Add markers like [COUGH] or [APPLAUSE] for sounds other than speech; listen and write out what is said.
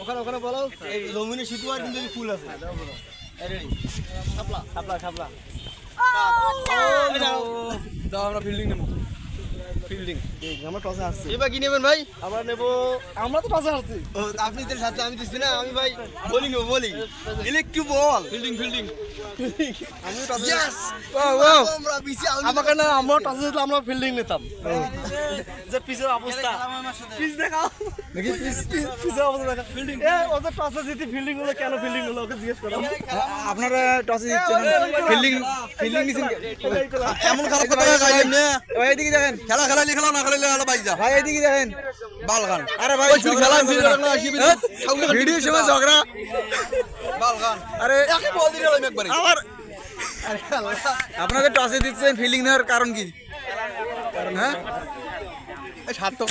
ওখানে ওখানে বলো এই জমিনে শিটু আর কিন্তু ফুল আছে। দাও আমরা ফিল্ডিং নেব। ফিল্ডিং। আমরা টসে আসছি এবার কি নেবেন ভাই? আমরা নেব আমরা তো আসছি আপনি তো সাথে আমি দিচ্ছি না আমি ভাই বোলিং নেব bowling electric ball fielding fielding আমি টসে Yes! আমরা পিছে আমাকে না আমরা টসে জিতলে আমরা ফিল্ডিং নিতাম। [LAUGHS] যে পিছের অবস্থা। পিছ দেখাও। দেখি পিস পিছের অবস্থা দেখা। ফিল্ডিং এ ওদের টসে জিতি ফিল্ডিং হলো কেন ফিল্ডিং হলো ওকে জিজ্ঞেস করো। আপনারা টসে দিচ্ছেন ফিল্ডিং ফিল্ডিং নিছেন এমন খারাপ কথা গাইলেন না ওই এদিকে দেখেন খেলা খেলা না বাইজা ভাই এদিকে দেখেন। বালগান আরে ভাই ওই শুধু খেলা আসি ভিডিও। সময় ঝগড়া। বালগান আরে একে বল দিলাম একবারে। আমার আপনাদের টসে দিচ্ছেন ফিল্ডিং নেওয়ার কারণ কি? হ্যাঁ? সার্থক